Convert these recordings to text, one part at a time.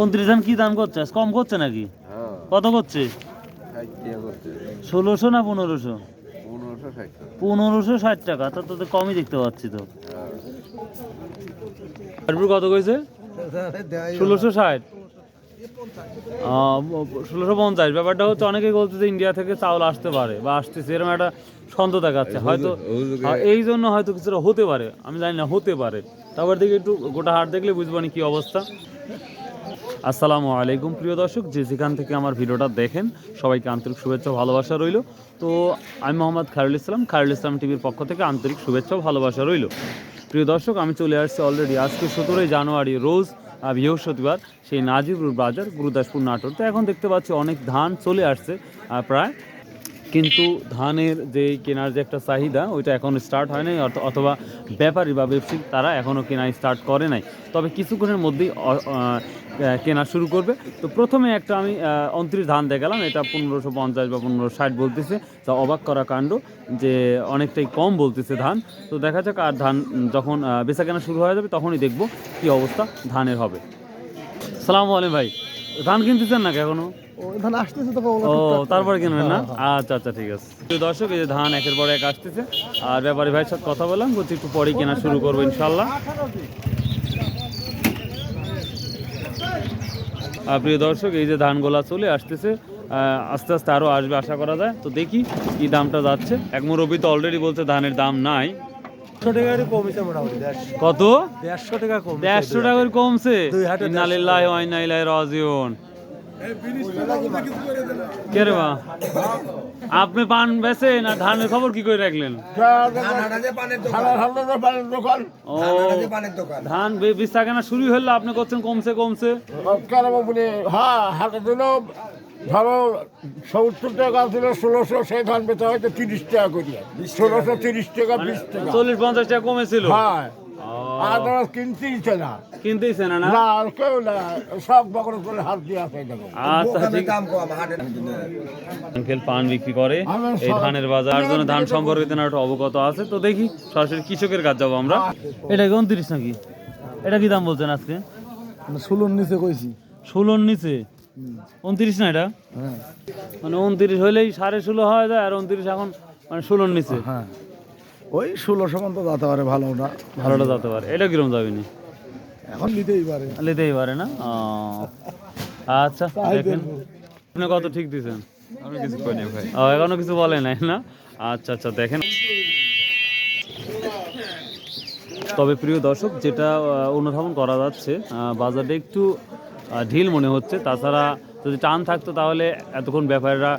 উনত্রিশ ধান কি দাম করছে? কম করছে নাকি? হ্যাঁ। কত করছে? ষোলোশো না পনেরোশো? পনেরোশো ষাট টাকা। তা তো কমই দেখতে পাচ্ছি তো। হ্যাঁ। তারপর কত কইছে? ষোলোশো ষাট? ষোলোশো পঞ্চাশ। ব্যাপারটা হচ্ছে অনেকে অনেকেই বলতেছে ইন্ডিয়া থেকে চাউল আসতে পারে বা আসতেছে এরকম একটা সন্দেহ দেখাচ্ছে। হয়তো হ্যাঁ, এই জন্য হয়তো কিছুটা হতে পারে। আমি জানি না হতে পারে। তারপর দেখি একটু গোটা হাট দেখলে বুঝব না কি অবস্থা। আসসালামু আলাইকুম, প্রিয় দর্শক। যে যেখান থেকে আমার ভিডিওটা দেখেন, সবাইকে আন্তরিক শুভেচ্ছা ভালোবাসা রইল। তো আমি মোহাম্মদ খায়রুল ইসলাম খায়রুল ইসলাম টিভির পক্ষ থেকে আন্তরিক শুভেচ্ছা ভালোবাসা রইল। প্রিয় দর্শক, আমি চলে আসছি অলরেডি আজকে সতেরোই জানুয়ারি, রোজ বৃহস্পতিবার, সেই নাজিবুর বাজার, গুরুদাসপুর নাটোর। তো এখন দেখতে পাচ্ছি অনেক ধান চলে আসছে প্রায় কিন্তু ধানের যে কেনার যে একটা চাহিদা, ওইটা এখনও স্টার্ট হয় নাই অথ- অথবা ব্যাপারী বা ব্যবসায়িক তারা এখনও কেনা স্টার্ট করে নাই। তবে কিছুক্ষণের মধ্যেই কেনা শুরু করবে। তো প্রথমে একটা আমি উনত্রিশ ধান দেখালাম, এটা পনেরোশো পঞ্চাশ বা পনেরোশো ষাট বলতেছে। তা অবাক করা কাণ্ড যে অনেকটাই কম বলতেছে ধান। তো দেখা যাক আর ধান যখন বেচা কেনা শুরু হয়ে যাবে তখনই দেখব কি অবস্থা ধানের হবে। সালাম আলাইকুম ভাই। ধান কিনতেছেন নাকি এখনও? ধান আসতেছে তো ও তারপরে কিনবেন না? আচ্ছা আচ্ছা ঠিক আছে। দর্শক এই যে ধান একের পর এক আসতেছে আর ব্যাপারী ভাইয়ের সাথে কথা বললাম বলছি একটু পরেই কেনা শুরু করব ইনশাল্লাহ আর প্রিয় দর্শক এই যে ধানগুলা চলে আসতেছে আস্তে আস্তে আরও আসবে আশা করা যায়। তো দেখি কি দামটা যাচ্ছে। এক মুরব্বী তো অলরেডি বলছে ধানের দাম নাই। কত? দেড়শো টাকা কম দেড়শো টাকা করে কমছে? দুই ওয়া ইন্না ইলাইহি রাজিউন। কে আপনি পান বেচে না ধানের খবর কি করে রাখলেন? ও ধান বে- বেচা কেনা শুরু হলো আপনি করছেন কমছে কমছে। হ্যাঁ ধরো সত্তর টাকা ছিল ষোলোশো সেই ধান পেতে হয়তো তিরিশ টাকা করিয়া। ষোলোশো তিরিশ টাকা বিশ টাকা। চল্লিশ পঞ্চাশ টাকা কমেছিল। হ্যাঁ। আর ওরা কিনতেইছে না। কিনতেইছে না না? না আর কেউ না। সব বকর করে হাত দিয়ে আছে দেখো। আচ্ছা আঙ্কেল পান বিক্রি করে। এই ধানের বাজার জন্য ধান সম্পর্কে তেনার একটু অবগত আছে। তো দেখি সরাসরি কৃষকের কাজ যাব আমরা। এটা কি উনত্রিশ নাকি? এটা কি দাম বলছেন আজকে? ষোলোর নিচে কইছি। ষোলোর নিচে? উনত্রিশ না এটা? হ্যাঁ। মানে উনত্রিশ হইলেই সাড়ে ষোলো হয়ে যায় আর উনত্রিশ এখন মানে ষোলোর নিচে। হ্যাঁ। ওই ষোলোশো তো যেতে পারে ভালো না ভালোটা যেতে পারে। এটা কিরম যাবে নি এখন নিতেই পারে। নিতেই পারে না? আচ্ছা দেখেন। আপনি কত ঠিক দিয়েছেন আমি কিছু করিনি ভাই। ও এখনও কিছু বলে নাই না? আচ্ছা আচ্ছা দেখেন। তবে প্রিয় দর্শক যেটা অনুধাবন করা যাচ্ছে আহ, বাজারটা একটু ঢিল মনে হচ্ছে। তাছাড়া যদি টান থাকতো তাহলে এতক্ষণ ব্যাপারীরা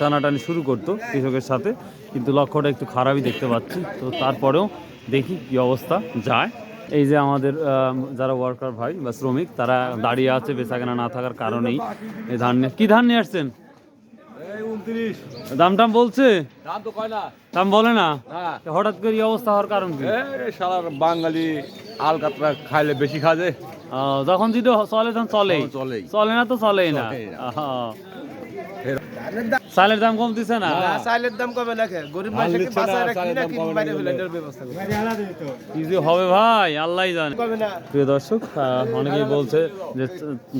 টানাটানি শুরু করতো কৃষকের সাথে। কিন্তু লক্ষ্যটা একটু খারাপই দেখতে পাচ্ছি। তো তারপরেও দেখি কি অবস্থা যায়। এই যে আমাদের যারা ওয়ার্কার ভাই বা শ্রমিক তারা দাঁড়িয়ে আছে বেচাকেনা না থাকার কারণেই। এই ধান নিয়ে কী ধান নিয়ে আসছেন? দাম টাম বলছে? দাম তো কয় না? দাম বলে না? হ্যাঁ। হঠাৎ করে অবস্থা হওয়ার কারণ কি? শালার বাঙালি আলকাতরা খাইলে বেশি খাজে যখন যেটা চলে তখন চলেই। চলে না তো চলেই না। চালের দাম কম দিছে না চাইলের দাম কমে লেখে গরিব মানুষকে বাঁচায় রাখি না কি বাইরে ফেলানোর ব্যবস্থা কি যে হবে ভাই আল্লাহ জানে। কমে না। প্রিয় দর্শক অনেকেই বলছে যে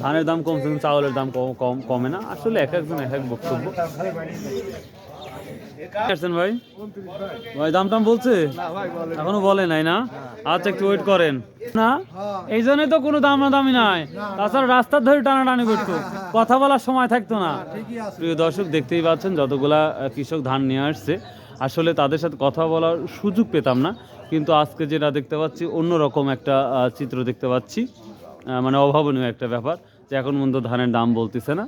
ধানের দাম কমছে কিন্তু চাউলের দাম কম কম কমে না। আসলে এক একজন এক এক বক্তব্য। ভাই? ভাই দাম টাম বলছে? এখনও বলে নাই না? আচ্ছা একটু ওয়েট করেন। না? এই জন্যই তো কোনো দাম দামি নাই। তাছাড়া রাস্তার ধরে টানাটানি করতো। কথা বলার সময় থাকতো না। প্রিয় দর্শক, দেখতেই পাচ্ছেন, যতগুলা কৃষক ধান নিয়ে আসছে, আসলে তাদের সাথে কথা বলার সুযোগ পেতাম না। কিন্তু আজকে যেটা দেখতে পাচ্ছি, অন্যরকম একটা চিত্র দেখতে পাচ্ছি। মানে অভাবনীয় একটা ব্যাপার, যে এখন পর্যন্ত ধানের দাম বলতেছে না।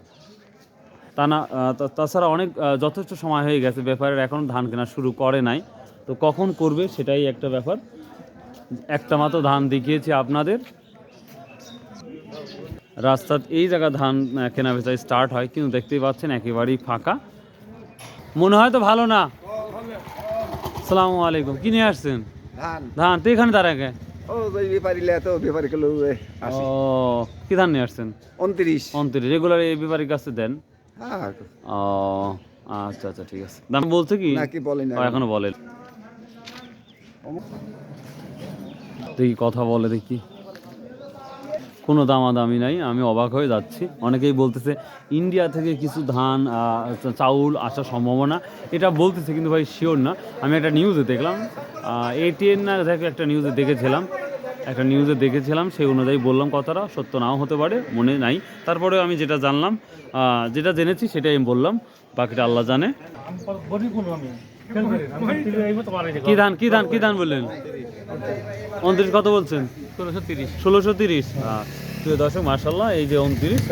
তা না তা- তাছাড়া অনেক যথেষ্ট সময় হয়ে গেছে ব্যাপারের এখন ধান কেনা শুরু করে নাই। তো কখন করবে সেটাই একটা ব্যাপার। একটা মাত্র ধান দেখিয়েছি আপনাদের। রাস্তার এই জায়গা ধান কেনা বেচা স্টার্ট হয় কিন্তু দেখতেই পাচ্ছেন একেবারেই ফাঁকা। মনে হয় তো ভালো না? সালামু আলাইকুম কি নিয়ে আসছেন? ধান। তো এখানে এত ও কি ধান নিয়ে আসছেন? উনত্রিশ অন্তরি রেগুলার এই ব্যাপারীর কাছে দেন। ও আচ্ছা আচ্ছা ঠিক আছে। দাম বলছে কি? নাকি বলে না। এখনও বলে। দেখি কথা বলে দেখি। কোনো দামাদামি নাই আমি অবাক হয়ে যাচ্ছি। অনেকেই বলতেছে ইন্ডিয়া থেকে কিছু ধান চাউল আসার সম্ভাবনা। এটা বলতেছে কিন্তু ভাই শিওর না। আমি একটা নিউজে দেখলাম এটিএন না দেখে একটা নিউজে দেখেছিলাম। একটা নিউজে দেখেছিলাম, সেই অনুযায়ী বললাম কথাটা, সত্য নাও হতে পারে, মনে নাই। তারপরেও আমি যেটা জানলাম যেটা জেনেছি সেটাই আমি বললাম, বাকিটা আল্লাহ জানে। কি ধান কি ধান কি ধান বললেন? উনত্রিশ কত বলছেন? ষোলোশো তিরিশ। ষোলোশো তিরিশ প্রিয় দর্শক মার্শাল্লাহ এই যে উনত্রিশ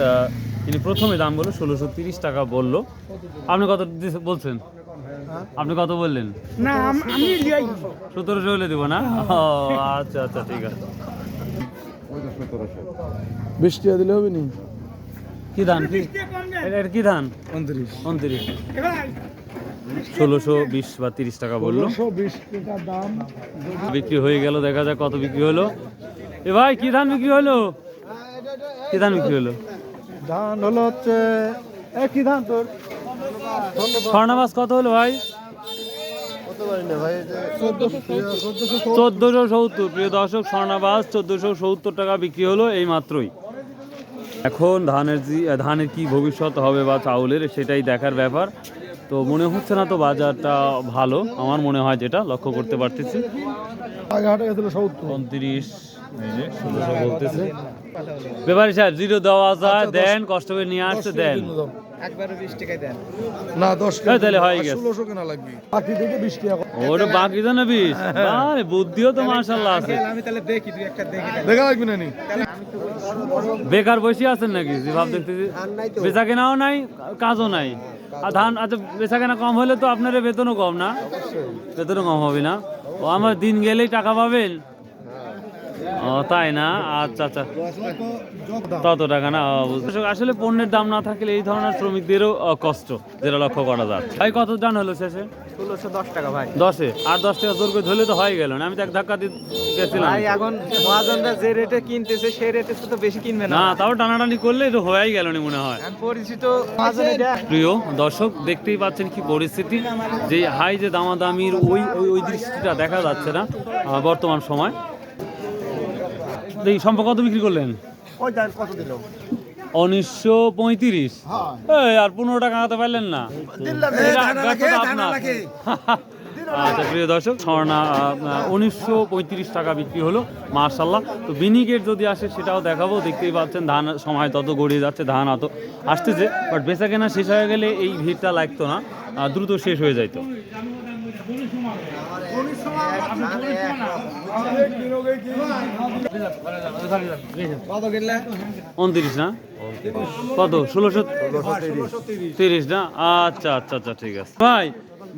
তিনি প্রথমে দাম বলল ষোলোশো তিরিশ টাকা বলল। আপনি কত বলছেন? আপনি কত বললেন? না আমি সতেরোশো হলে দেবো না? ও আচ্ছা আচ্ছা ঠিক আছে। বৃষ্টি দিলে হবে নি? কি ধান? কি এটা এটা কি ধান? উনত্রিশ। উনত্রিশ। ষোলোশো বিশ বা তিরিশ টাকা বলল। দাম। বিক্রি হয়ে গেল দেখা যাক কত বিক্রি হলো। এ ভাই কি ধান বিক্রি হলো? কি ধান বিক্রি হলো? ধান হলো হচ্ছে একই ধান তোর? স্বর্ণাবাস কত হলো ভাই? চোদ্দোশো সত্তর। প্রিয় দর্শক স্বর্ণাবাস চোদ্দোশো সত্তর টাকা বিক্রি হলো এই মাত্রই এখন ধানের ধানের কি ভবিষ্যৎ হবে বা চাউলের সেটাই দেখার ব্যাপার। তো মনে হচ্ছে না তো বাজারটা ভালো আমার মনে হয় যেটা লক্ষ্য করতে পারতেছি। ষোলোশো বলতেছে। ব্যাপারী সাহেব জিরো দেওয়া যায় দেন কষ্ট করে নিয়ে আসতে দেন। একবারে দেন। না তাহলে হয়ে গেছে। ষোলোশো কেনা লাগবে। বাকি থেকে বিশ টাকা। ওটা বাকি আরে বুদ্ধিও তো মার্শাল্লাহ আছে। আমি তাহলে দেখি তুই একটা দেখি দেখা লাগবে না নি? বেকার বসে আছেন নাকি? যে ভাব দেখতেছি বেচা কেনাও নাই কাজও নাই। আর ধান আচ্ছা বেচা কেনা কম হলে তো আপনার বেতনও কম না? বেতনও কম হবে না। ও আমার দিন গেলেই টাকা পাবেন? ও তাই না? আচ্ছা আচ্ছা। তত টাকা না? আসলে পণ্যের দাম না থাকলে এই ধরনের শ্রমিকদেরও কষ্ট যেটা লক্ষ্য করা যাচ্ছে। ভাই কত দান হলো শেষে? ষোলোশো দশ টাকা ভাই। দশে? আর দশ টাকা জোর করে ধরলে তো হয়ে গেল না? আমি তো এক ধাক্কা দিয়ে গেছিলাম ভাই এখন মহাজনরা যে রেটে কিনতেছে সেই রেটে তো বেশি কিনবে না। না তাও টানাটানি করলে তো হয়েই গেল না মনে হয়। পরিচিত প্রিয় দর্শক দেখতেই পাচ্ছেন কি পরিস্থিতি। যে হাই যে দামাদামির ওই ওই ওই দৃষ্টিটা দেখা যাচ্ছে না আহ, বর্তমান সময়। এই সম্পর্ক কত বিক্রি করলেন? কত দিল উনিশশো পঁয়ত্রিশ? এই আর পনেরো টাকা আনতে পারলেন না। আচ্ছা প্রিয় দর্শক স্বর্ণা উনিশশো পঁয়ত্রিশ টাকা বিক্রি হলো মার্শাল্লাহ। তো বিনিগেট যদি আসে সেটাও দেখাবো। দেখতেই পাচ্ছেন ধান সময় তত গড়িয়ে যাচ্ছে ধান অত আসতেছে। বাট বেচা কেনা শেষ হয়ে গেলে এই ভিড়টা লাগতো না দ্রুত শেষ হয়ে যাইতো। উনত্রিশ না? কত? ষোলোশো তিরিশ না? আচ্ছা আচ্ছা আচ্ছা ঠিক আছে। ভাই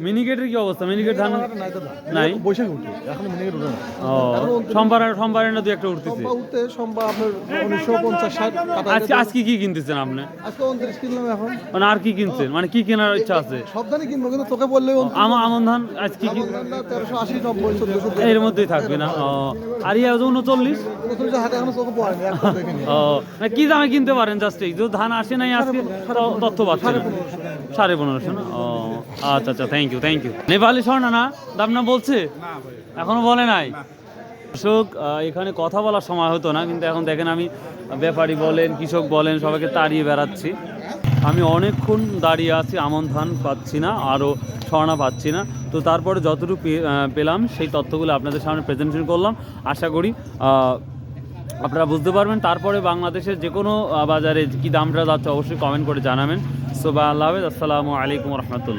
মিনিগেটের কি অবস্থা? মিনিগেট ধান নাই বৈশাখ উঠে এখন মিনিট উঠে না। ও সোমবার সোমবারে না দু একটা উঠতেছে উঠতে সোমবার আপনার উনিশশো পঞ্চাশ ষাট আজকে আজকে কি কিনতেছেন আপনি? আজকে উনত্রিশ কিনলাম এখন। মানে আর কি কিনছেন? মানে কি কেনার ইচ্ছা আছে? সব ধানই কিনবো কিন্তু তোকে বললে আমন আমন ধান আজকে কি তেরোশো আশি নব্বই চোদ্দশো এর মধ্যেই থাকবে না? আর ইয়া উনচল্লিশ? ও না কি দামে কিনতে পারেন জাস্ট এই? যে ধান আসে নাই আজকে তথ্য পাচ্ছেন। সাড়ে পনেরোশো। না? ও আচ্ছা আচ্ছা thank you thank you Nepali স্বর্ণ না? দাম না বলছে এখনও বলে নাই? কৃষক এখানে কথা বলার সময় হতো না কিন্তু এখন দেখেন আমি ব্যাপারী বলেন কৃষক বলেন সবাইকে তাড়িয়ে বেড়াচ্ছি। আমি অনেকক্ষণ দাঁড়িয়ে আছি আমন ধান পাচ্ছি না আরও স্বর্ণা পাচ্ছি না। তো তারপরে যতটুকু পেলাম সেই তথ্যগুলো আপনাদের সামনে প্রেজেন্টেশন করলাম। আশা করি আপনারা বুঝতে পারবেন। তারপরে বাংলাদেশের যে কোনো বাজারে কী দামটা যাচ্ছে অবশ্যই কমেন্ট করে জানাবেন। সোবা আল্লাহ হাফেজ আসসালামু আলাইকুম রহমতুল্লাহ।